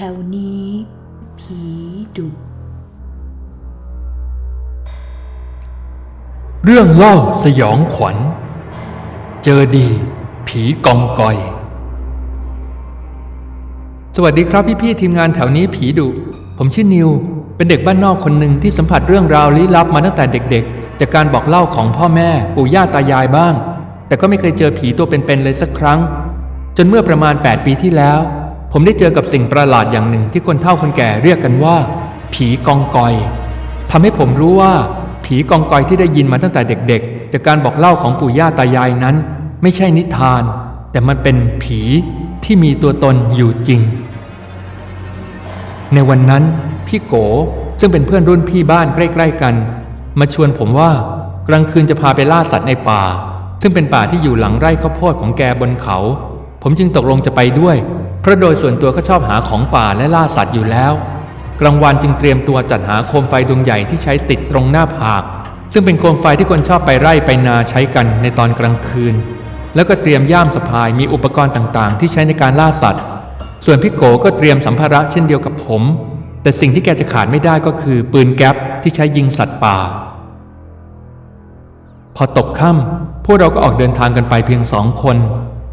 แถวนี้ ผีดุ เรื่องเล่าสยองขวัญ เจอดี ผีกองกอย สวัสดีครับพี่ๆทีมงานแถวนี้ผีดุ ผมชื่อนิว เป็นเด็กบ้านนอกคนหนึ่งที่สัมผัสเรื่องราวลี้ลับมาตั้งแต่เด็กๆ จากการบอกเล่าของพ่อแม่ ปู่ย่าตายายบ้าง แต่ก็ไม่เคยเจอผีตัวเป็นๆเลยสักครั้ง จนเมื่อประมาณ 8 ปีที่แล้ว ผมได้เจอกับสิ่งประหลาดอย่างหนึ่งที่คนเฒ่าคนแก่เรียกกันว่า ผีกองกอยทำให้ผมรู้ว่า ผีกองกอยที่ได้ยินมาตั้งแต่เด็กๆ จากการบอกเล่าของปู่ย่าตายายนั้น ไม่ใช่นิทาน แต่มันเป็นผีที่มีตัวตนอยู่จริง ในวันนั้นพี่โกซึ่งเป็นเพื่อนรุ่นพี่บ้านใกล้ ๆ กัน มาชวนผมว่ากลางคืนจะพาไปล่าสัตว์ในป่า ซึ่งเป็นป่าที่อยู่หลังไร่ข้าวโพดของแกบนเขา ผมจึงตกลงจะไปด้วย ราะโดยส่วนตัวก็ชอบหาของป่าและล่าสัตว์อยู่แล้ว กลางวันจึงเตรียมตัวจัดหาโคมไฟดวงใหญ่ที่ใช้ติดตรงหน้าผาก ซึ่งเป็นโคมไฟที่คนชอบไปไร่ไปนาใช้กันในตอนกลางคืน แล้วก็เตรียมย่ามสะพายมีอุปกรณ์ต่างๆ ที่ใช้ในการล่าสัตว์ ส่วนพี่โกก็เตรียมสัมภาระเช่นเดียวกับผม แต่สิ่งที่แกจะขาดไม่ได้ก็คือปืนแก๊ปที่ใช้ยิงสัตว์ป่า พอตกค่ำพวกเราก็ออกเดินทางกันไปเพียงสองคน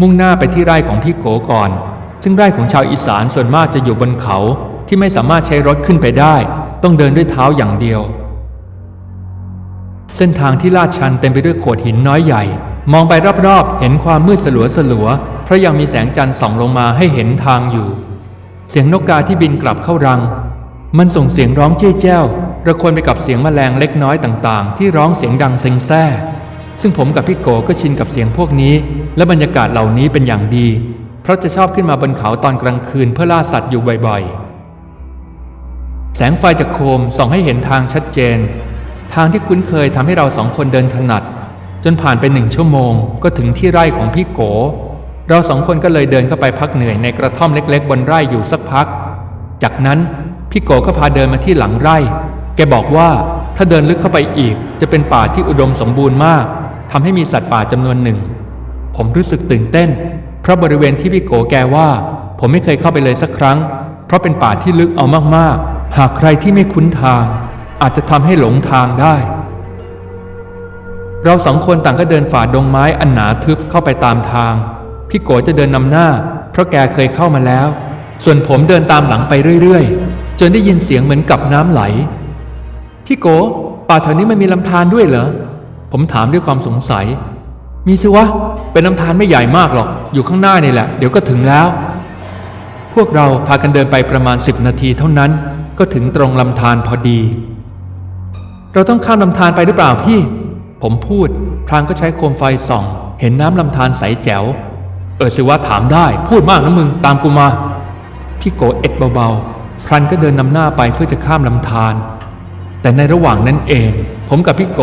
มุ่งหน้าไปที่ไร่ของพี่โกก่อน ซึ่งไร่ของชาวอีสานส่วนมากจะอยู่บนเขาที่ไม่สามารถใช้รถขึ้นไปได้ ต้องเดินด้วยเท้าอย่างเดียว เส้นทางที่ลาดชันเต็มไปด้วยโขดหินน้อยใหญ่ มองไปรอบๆ เห็นความมืดสลัวสลัวๆเพราะยังมีแสงจันทร์ส่องลงมาให้เห็นทางอยู่ เสียงนกกาที่บินกลับเข้ารัง มันส่งเสียงร้องเจ้ยแจ้วระควนไปกับเสียงแมลงเล็กน้อยต่างๆ ที่ร้องเสียงดังเซ็งแซ่ซึ่งผมกับพี่โกก็ชินกับเสียงพวกนี้ และบรรยากาศเหล่านี้เป็นอย่างดี เพราะจะชอบขึ้นมาบนเขาตอนกลางคืนเพื่อล่าสัตว์อยู่บ่อยๆ แสงไฟจากโคมส่องให้เห็นทางชัดเจน ทางที่คุ้นเคยทำให้เราสองคนเดินถนัด จนผ่านไปหนึ่งชั่วโมงก็ถึงที่ไร่ของพี่โก เราสองคนก็เลยเดินเข้าไปพักเหนื่อยในกระท่อมเล็ก ๆ บนไร่อยู่สักพัก จากนั้นพี่โกก็พาเดินมาที่หลังไร่ แกบอกว่าถ้าเดินลึกเข้าไปอีก จะเป็นป่าที่อุดมสมบูรณ์มากทำให้มีสัตว์ป่าจำนวนหนึ่ง ผมรู้สึกตื่นเต้น เพราะบริเวณที่พี่โกแกว่า ผมไม่เคยเข้าไปเลยสักครั้ง เพราะเป็นป่าที่ลึกเอามากๆ หากใครที่ไม่คุ้นทาง อาจจะทำให้หลงทางได้ เราสองคนต่างก็เดินฝ่าดงไม้อันหนาทึบเข้าไปตามทาง พี่โกจะเดินนำหน้า เพราะแกเคยเข้ามาแล้ว ส่วนผมเดินตามหลังไปเรื่อยๆ จนได้ยินเสียงเหมือนกับน้ำไหล พี่โกป่าแถวนี้มันมีลำธารด้วยเหรอผมถามด้วยความสงสัย มีสิวะ เป็นลำธารไม่ใหญ่มากหรอก อยู่ข้างหน้านี่แหละ เดี๋ยวก็ถึงแล้ว พวกเราพากันเดินไปประมาณสิบนาทีเท่านั้น ก็ถึงตรงลำธารพอดี เราต้องข้ามลำธารไปหรือเปล่าพี่ ผมพูด พรางก็ใช้โคมไฟส่อง เห็นน้ำลำธารใสแจ๋ว เออสิว่าถามได้ พูดมากนะมึง ตามกูมา พี่โกเอ็ดเบาๆ พรันก็เดินนำหน้าไปเพื่อจะข้ามลำธาร แต่ในระหว่างนั้นเอง ผมกับพี่โก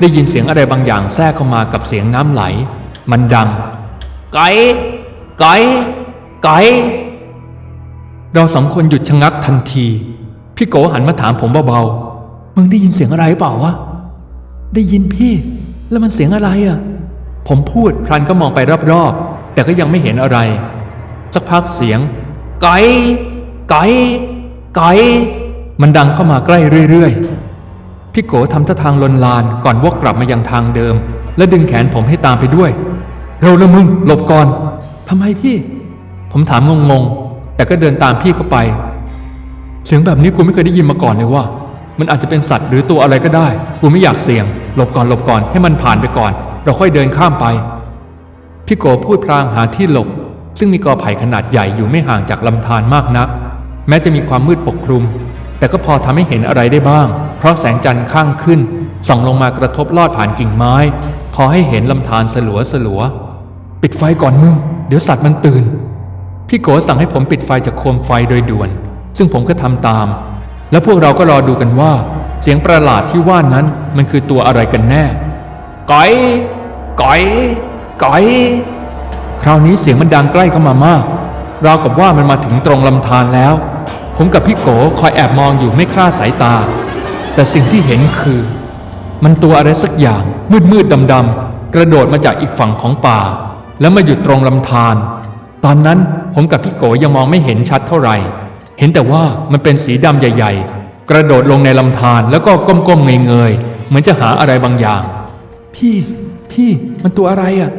ได้ยินเสียงอะไรบางอย่างแทรกเข้ามากับเสียงน้ำไหล มันดังไก่ไก่ไก่เราสองคนหยุดชะงักทันที พี่โกหันมาถามผมเบาๆมึงได้ยินเสียงอะไรเปล่าวะได้ยินพี่ แล้วมันเสียงอะไรอะ ผมพูดพรันก็มองไปรอบๆ แต่ก็ยังไม่เห็นอะไร สักพักเสียงไก่ไก่ไก่ มันดังเข้ามาใกล้เรื่อยๆ พี่โกทำท่าทางลนลานก่อนวกกลับมายังทางเดิม และดึงแขนผมให้ตามไปด้วย เร็วนะมึง หลบก่อนทำไมพี่ ผมถามงงๆ แต่ก็เดินตามพี่เข้าไป เสียงแบบนี้กูไม่เคยได้ยินมาก่อนเลยว่า มันอาจจะเป็นสัตว์หรือตัวอะไรก็ได้ กูไม่อยากเสี่ยง หลบก่อนหลบก่อนให้มันผ่านไปก่อน เราค่อยเดินข้ามไป พี่โกพูดพลางหาที่หลบ ซึ่งมีกอไผ่ขนาดใหญ่อยู่ไม่ห่างจากลำธารมากนัก แม้จะมีความมืดปกคลุม แต่ก็พอทำให้เห็นอะไรได้บ้าง เพราะแสงจันทร์ข้างขึ้น ส่องลงมากระทบลอดผ่านกิ่งไม้ พอให้เห็นลำธารสลัวสลัวๆปิดไฟก่อนมึง เดี๋ยวสัตว์มันตื่น พี่โกสั่งให้ผมปิดไฟจากโคมไฟโดยด่วน ซึ่งผมก็ทำตาม แล้วพวกเราก็รอดูกันว่า เสียงประหลาดที่ว่านั้นมันคือตัวอะไรกันแน่ก๋อยก๋อยก๋อย คราวนี้เสียงมันดังใกล้เข้ามามาก ราวกับว่ามันมาถึงตรงลำธารแล้ว ผมกับพี่โกคอยแอบมองอยู่ไม่คลาดสายตา แต่สิ่งที่เห็นคือ มันตัวอะไรสักอย่าง มืดมืดดำดำๆกระโดดมาจากอีกฝั่งของป่า แล้วมาหยุดตรงลำธารตอนนั้นผมกับพี่โกยังมองไม่เห็นชัดเท่าไหร่ เห็นแต่ว่ามันเป็นสีดำใหญ่ ๆ กระโดดลงในลำธารแล้วก็ก้มๆเงยๆเหมือนจะหาอะไรบางอย่าง พี่ พี่มันตัวอะไรอะ่ะ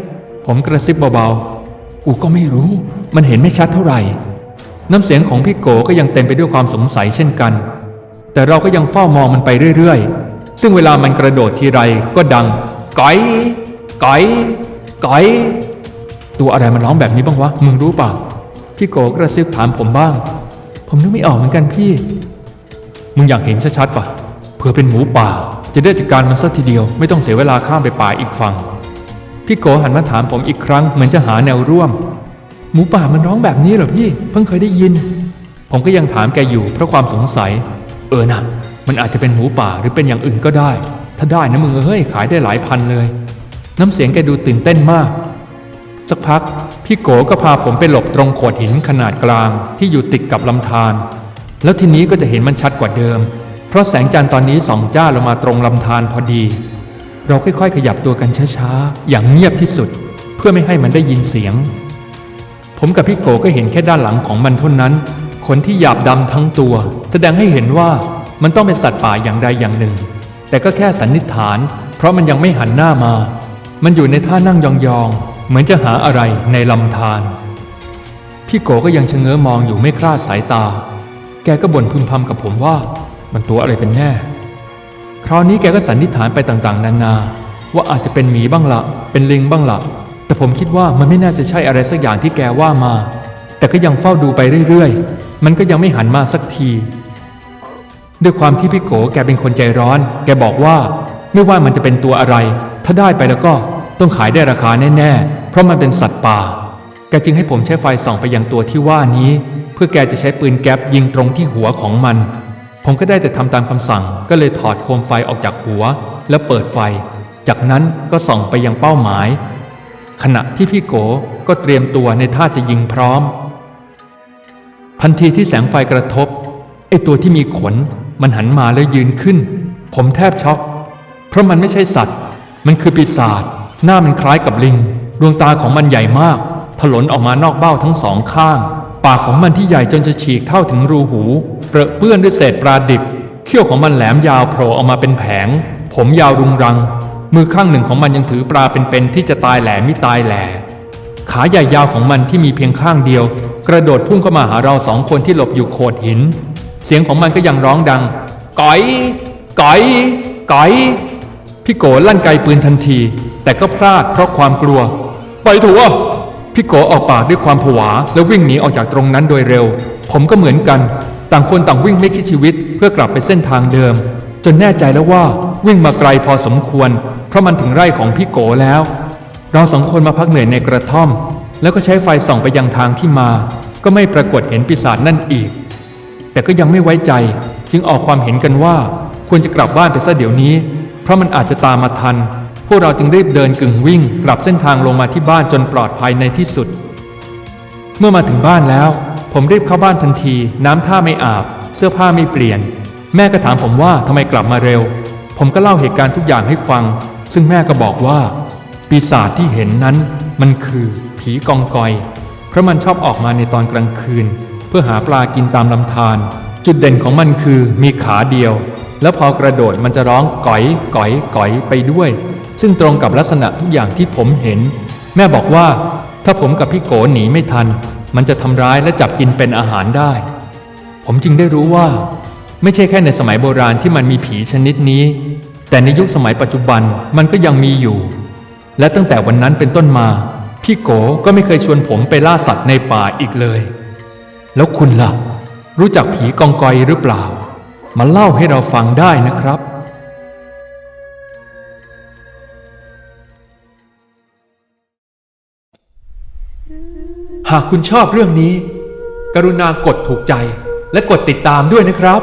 ผมกระซิบเบาๆกูก็ไม่รู้ มันเห็นไม่ชัดเท่าไหร่ น้ำเสียงของพี่โกก็ยังเต็มไปด้วยความสงสัยเช่นกัน แต่เราก็ยังเฝ้ามองมันไปเรื่อยๆ ซึ่งเวลามันกระโดดทีไรก็ดังก๋อยก๋อยก๋อย ตัวอะไรมันร้องแบบนี้บ้างวะ มึงรู้เปล่า พี่โกกระซิบถามผมบ้าง ผมนึกไม่ออกเหมือนกันพี่ มึงอยากเห็นชัดๆปะเผื่อเป็นหมูป่า จะได้จัดการมันสักทีเดียว ไม่ต้องเสียเวลาข้ามไปป่าอีกฝั่ง พี่โกหันมาถามผมอีกครั้งเหมือนจะหาแนวร่วม หมูป่ามันร้องแบบนี้เหรอพี่ เพิ่งเคยได้ยิน ผมก็ยังถามแกอยู่เพราะความสงสัย เออนะมันอาจจะเป็นหมูป่าหรือเป็นอย่างอื่นก็ได้ ถ้าได้นะมึงเฮ้ยขายได้หลายพันเลย น้ำเสียงแกดูตื่นเต้นมาก สักพักพี่โกก็พาผมไปหลบตรงโขดหินขนาดกลางที่อยู่ติดกับลำธารแล้วทีนี้ก็จะเห็นมันชัดกว่าเดิม เพราะแสงจันทร์ตอนนี้ส่องจ้าลงมาตรงลำธารพอดี เราค่อยๆ ขยับตัวกันช้าๆ อย่างเงียบที่สุด เพื่อไม่ให้มันได้ยินเสียง ผมกับพี่โกก็เห็นแค่ด้านหลังของมันเท่านั้น ขนที่หยาบดำทั้งตัว แสดงให้เห็นว่ามันต้องเป็นสัตว์ป่าอย่างใดอย่างหนึ่ง แต่ก็แค่สันนิษฐาน เพราะมันยังไม่หันหน้ามา มันอยู่ในท่านั่งยองๆ เหมือนจะหาอะไรในลำธาร พี่โกก็ยังชะเง้อมองอยู่ไม่คลาดสายตา แกก็บ่นพึมพำกับผมว่า มันตัวอะไรเป็นแน่ คราวนี้แกก็สันนิษฐานไปต่างๆ นานา ว่าอาจจะเป็นหมีบ้างละ เป็นลิงบ้างละ แต่ผมคิดว่ามันไม่น่าจะใช่อะไรสักอย่างที่แกว่ามา แต่ก็ยังเฝ้าดูไปเรื่อยๆ มันก็ยังไม่หันมาสักที ด้วยความที่พี่โกแกเป็นคนใจร้อน แกบอกว่าไม่ว่ามันจะเป็นตัวอะไร ถ้าได้ไปแล้วก็ต้องขายได้ราคาแน่ๆ เพราะมันเป็นสัตว์ป่า แกจึงให้ผมใช้ไฟส่องไปยังตัวที่ว่านี้ เพื่อแกจะใช้ปืนแก๊ปยิงตรงที่หัวของมัน ผมก็ได้แต่ทำตามคำสั่ง ก็เลยถอดโคมไฟออกจากหัว แล้วเปิดไฟ จากนั้นก็ส่องไปยังเป้าหมาย ขณะที่พี่โกก็เตรียมตัวในท่าจะยิงพร้อม ทันทีที่แสงไฟกระทบไอ้ตัวที่มีขนมันหันมาแล้วยืนขึ้น ผมแทบช็อก เพราะมันไม่ใช่สัตว์ มันคือปีศาจหน้ามันคล้ายกับลิง ดวงตาของมันใหญ่มาก ถลนออกมานอกเบ้าทั้งสองข้าง ปากของมันที่ใหญ่จนจะฉีกเท่าถึงรูหูเปรอะเปื้อนด้วยเศษปลาดิบเขี้ยวของมันแหลมยาวโผล่ออกมาเป็นแผง ผมยาวรุงรัง มือข้างหนึ่งของมันยังถือปลาเป็นๆที่จะตายแหลไม่ตายแหล่ขาใหญ่ยาวของมันที่มีเพียงข้างเดียว กระโดดพุ่งเข้ามาหาเราสองคนที่หลบอยู่โขดหิน เสียงของมันก็ยังร้องดังก๋อยก๋อยก๋อยพี่โกลั่นไกปืนทันที แต่ก็พลาดเพราะความกลัวไปถอะวะพี่โกออกปากด้วยความผวา แล้ววิ่งหนีออกจากตรงนั้นโดยเร็ว ผมก็เหมือนกัน ต่างคนต่างวิ่งไม่คิดชีวิต เพื่อกลับไปเส้นทางเดิม จนแน่ใจแล้วว่า วิ่งมาไกลพอสมควร เพราะมันถึงไร่ของพี่โกแล้ว เราสองคนมาพักเหนื่อยในกระท่อม แล้วก็ใช้ไฟส่องไปยังทางที่มา ก็ไม่ปรากฏเห็นปีศาจนั่นอีก แต่ก็ยังไม่ไว้ใจจึงออกความเห็นกันว่า ควรจะกลับบ้านไปซะเดี๋ยวนี้ เพราะมันอาจจะตามมาทัน พวกเราจึงรีบเดินกึ่งวิ่ง กลับเส้นทางลงมาที่บ้านจนปลอดภัยในที่สุด เมื่อมาถึงบ้านแล้ว ผมรีบเข้าบ้านทันที น้ำท่าไม่อาบ เสื้อผ้าไม่เปลี่ยน แม่ก็ถามผมว่าทำไมกลับมาเร็ว ผมก็เล่าเหตุการณ์ทุกอย่างให้ฟัง ซึ่งแม่ก็บอกว่า ปีศาจที่เห็นนั้นมันคือผีกองกอย เพราะมันชอบออกมาในตอนกลางคืน เพื่อหาปลากินตามลำธารจุดเด่นของมันคือมีขาเดียว แล้วพอกระโดดมันจะร้องก๋อยก๋อยก๋อยไปด้วย ซึ่งตรงกับลักษณะทุกอย่างที่ผมเห็น แม่บอกว่า ถ้าผมกับพี่โกหนีไม่ทัน มันจะทำร้ายและจับกินเป็นอาหารได้ ผมจึงได้รู้ว่า ไม่ใช่แค่ในสมัยโบราณที่มันมีผีชนิดนี้ แต่ในยุคสมัยปัจจุบันมันก็ยังมีอยู่ และตั้งแต่วันนั้นเป็นต้นมา พี่โกก็ไม่เคยชวนผมไปล่าสัตว์ในป่าอีกเลย แล้วคุณล่ะ รู้จักผีกองกอยหรือเปล่า มาเล่าให้เราฟังได้นะครับหากคุณชอบเรื่องนี้ กรุณากดถูกใจและกดติดตามด้วยนะครับ